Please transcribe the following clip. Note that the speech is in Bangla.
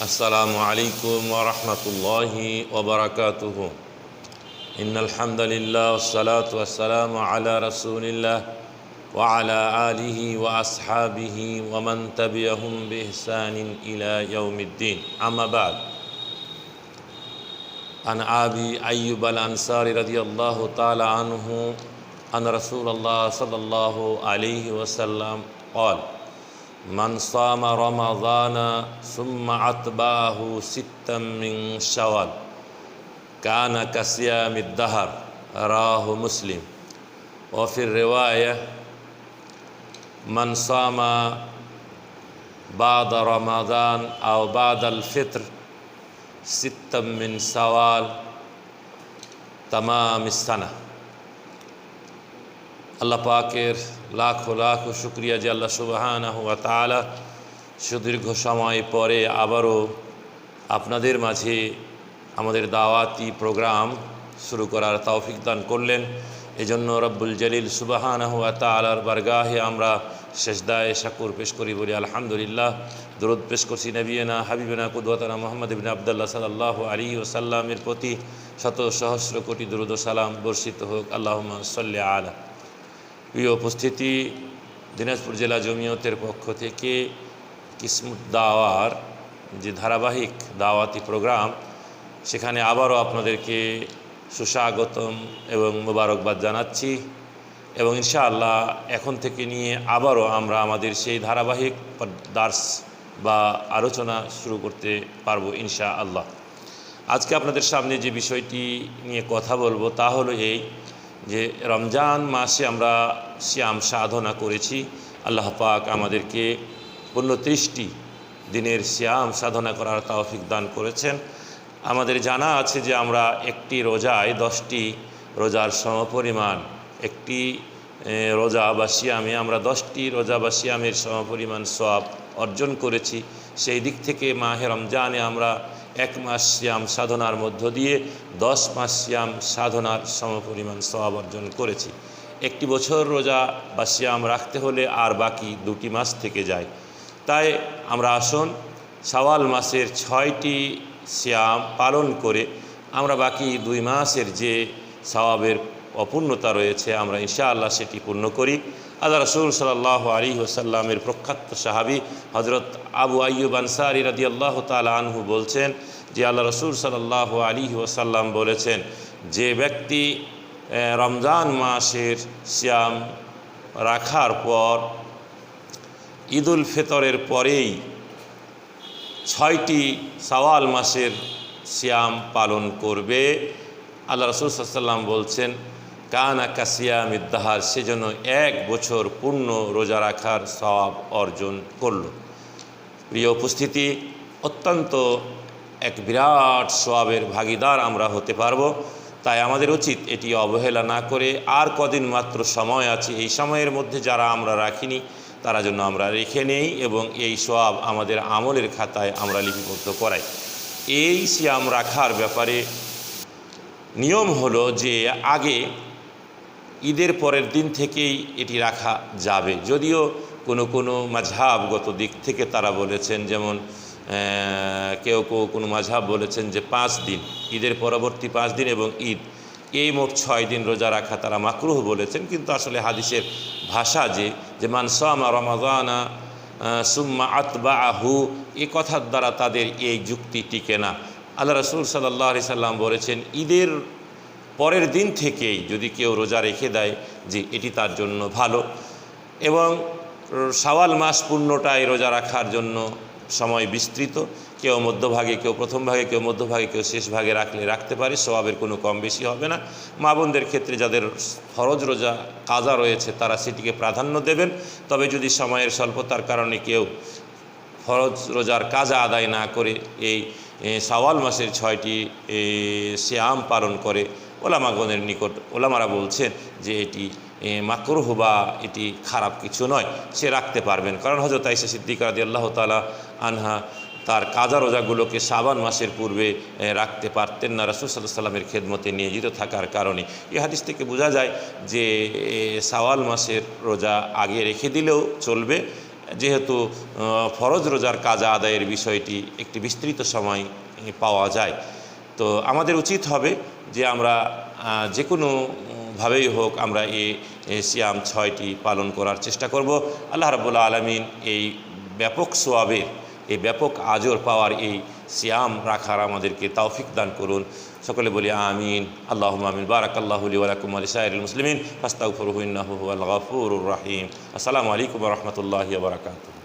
السلام عليكم ورحمة الله وبركاته. إن الحمد لله والصلاة والسلام على رسول الله وعلى آله وأصحابه ومن تبعهم بإحسان إلى يوم الدين. أما بعد عن أبي أيوب الأنصاري رضي الله تعالى عنه أن رسول الله صلى الله عليه وسلم قال من صام رمضان ثم أتبعه ستا من شوال كان كصيام الدهر راه مسلم. وفي الرواية من صام بعد رمضان أو بعد الفطر ستا من سوال تمام السنة. আল্লাহ পাকের লাখো লাখো শুক্রিয়া যে আল্লাহ সুবাহানা তালা সুদীর্ঘ সময় পরে আবারও আপনাদের মাঝে আমাদের দাওয়াতি প্রোগ্রাম শুরু করার তৌফিক দান করলেন। এজন্য রব্বুল জলিল সুবাহানা হুয়া তালার বারগাহে আমরা শেষদায় শাকুর পেশ করি বলি আলহামদুলিল্লাহ। দরুদ পেশ করছি নবীনা, হাবিবিনা, কুদওয়াতানা মোহাম্মদ বিন আবদুল্লাহ সাল্লাহ আলী ওসাল্লামের প্রতি শত সহস্র কোটি দরুদ সালাম বর্ষিত হোক। আল্লাহ সাল্লি আলা প্রিয় উপস্থিতি দিনাজপুর জেলা জমিয়তের পক্ষ থেকে কিসমুত দাওয়ার যে ধারাবাহিক দাওয়াতি প্রোগ্রাম, সেখানে আবারও আপনাদেরকে সুস্বাগতম এবং মোবারকবাদ জানাচ্ছি এবং ইনশাআল্লাহ এখন থেকে নিয়ে আবারও আমরা আমাদের সেই ধারাবাহিক দার্স বা আলোচনা শুরু করতে পারব ইনশা আল্লাহ আজকে আপনাদের সামনে যে বিষয়টি নিয়ে কথা বলব তা হলো এই যে রমজান মাসে আমরা শ্যাম সাধনা করেছি। আল্লাহ পাক আমাদেরকে উনত্রিশটি দিনের শ্যাম সাধনা করার তাওফিক দান করেছেন। আমাদের জানা আছে যে আমরা একটি রোজায় দশটি রোজার সমপরিমাণ, একটি রোজা বা শিয়ামে আমরা দশটি রোজা বা শিয়ামের সমপরিমাণ সব অর্জন করেছি। সেই দিক থেকে মাহে রমজানে আমরা এক মাস শ্যাম সাধনার মধ্য দিয়ে দশ মাস শ্যাম সাধনার সমপরিমাণ সব অর্জন করেছি। একটি বছর রোজা বা শ্যাম রাখতে হলে আর বাকি দুটি মাস থেকে যায়। তাই আমরা আসুন, সওয়াল মাসের ছয়টি শ্যাম পালন করে আমরা বাকি দুই মাসের যে সওয়াবের অপূর্ণতা রয়েছে আমরা ইনশাআল্লাহ সেটি পূর্ণ করি। আল্লাহ রসুল সাল্লাহ আলী ওসাল্লামের প্রখ্যাত সাহাবি হজরত আবু আইয়ুব আনসারি রাদি আল্লাহ তালা আনহু বলছেন যে আল্লাহ রসুল সাল্লাহ আলী ওসাল্লাম বলেছেন, যে ব্যক্তি রমজান মাসের শ্যাম রাখার পর, ঈদুল ফিতরের পরেই ছয়টি সওয়াল মাসের শ্যাম পালন করবে। আল্লাহ রসুল সাল্লাম বলছেন কানা কাসিয়াম ইদ্দাহার সেজন্য এক বছর পূর্ণ রোজা রাখার সব অর্জন করল। প্রিয় উপস্থিতি, অত্যন্ত এক বিরাট সবাবের ভাগিদার আমরা হতে পারব, তাই আমাদের উচিত এটি অবহেলা না করে আর কদিন মাত্র সময় আছে, এই সময়ের মধ্যে যারা আমরা রাখিনি, তারা জন্য আমরা রেখে নেই এবং এই সব আমাদের আমলের খাতায় আমরা লিপিবদ্ধ করাই। এই সিয়াম রাখার ব্যাপারে নিয়ম হলো যে আগে ঈদের পরের দিন থেকেই এটি রাখা যাবে। যদিও কোনো কোনো মাঝহাবগত দিক থেকে তারা বলেছেন যেমন কেউ কেউ কোনো মাঝহাব বলেছেন যে পাঁচ দিন, ঈদের পরবর্তী পাঁচ দিন এবং ঈদ, এই মোট ছয় দিন রোজা রাখা তারা মাকরুহ বলেছেন। কিন্তু আসলে হাদিসের ভাষা যে যে মানসামা রমাদানা সুম্মা আতবা আহু এ কথার দ্বারা তাদের এই যুক্তি টিকে না। আল্লাহ রসুল সাল্লাহ সাল্লাম বলেছেন, ঈদের পরের দিন থেকেই যদি কেউ রোজা রেখে দেয়, যে এটি তার জন্য ভালো। এবং সাওয়াল মাস পূর্ণটায় রোজা রাখার জন্য সময় বিস্তৃত। কেউ মধ্যভাগে, কেউ প্রথম ভাগে, কেউ মধ্যভাগে, কেউ শেষ ভাগে রাখলে রাখতে পারে স্বভাবের কোনো কম বেশি হবে না। মা বোনদের ক্ষেত্রে যাদের ফরজ রোজা, কাজা রয়েছে, তারা সেটিকে প্রাধান্য দেবেন। তবে যদি সময়ের স্বল্পতার কারণে কেউ ফরজ রোজার কাজা আদায় না করে, এই সাওয়াল মাসের ছয়টি শ্যাম পালন করে ওলামাগণের নিকট ওলামারা বলছেন যে এটি মাকরুহ বা এটি খারাপ কিছু নয়, সে রাখতে পারবেন। কারণ হজরত আইসা সিদ্দিকা রাদি আল্লাহ তালা আনহা তার কাজা রোজাগুলোকে সাবান মাসের পূর্বে রাখতে পারতেন না। রাসুল সাল্লাহ সাল্লামের খেদমতে নিয়োজিত থাকার কারণে। এ হাদিস থেকে বোঝা যায় যে সাওয়াল মাসের রোজা আগে রেখে দিলেও চলবে। যেহেতু ফরজ রোজার কাজা আদায়ের বিষয়টি একটি বিস্তৃত সময় পাওয়া যায়। তো আমাদের উচিত হবে যে আমরা যে কোনো ভাবেই হোক আমরা এই সিয়াম ছয়টি পালন করার চেষ্টা করব। আল্লাহ রাবুল্লাহ আলমিন এই ব্যাপক সোয়াবের, এই ব্যাপক আজর পাওয়ার এই সিয়াম রাখার আমাদেরকে তৌফিক দান করুন। সকলে বলি আমিন। আল্লাহ আমিন। বারাক আল্লাহ ওয়ালাকুম আলী সাইরুল মুসলিমিন। ফাস্তাগফিরুহু ইন্নাহু হুয়াল গাফুরুর রাহিম। আসসালামু আলাইকুম রাহমাতুল্লাহি ওয়া বারাকাতুহু।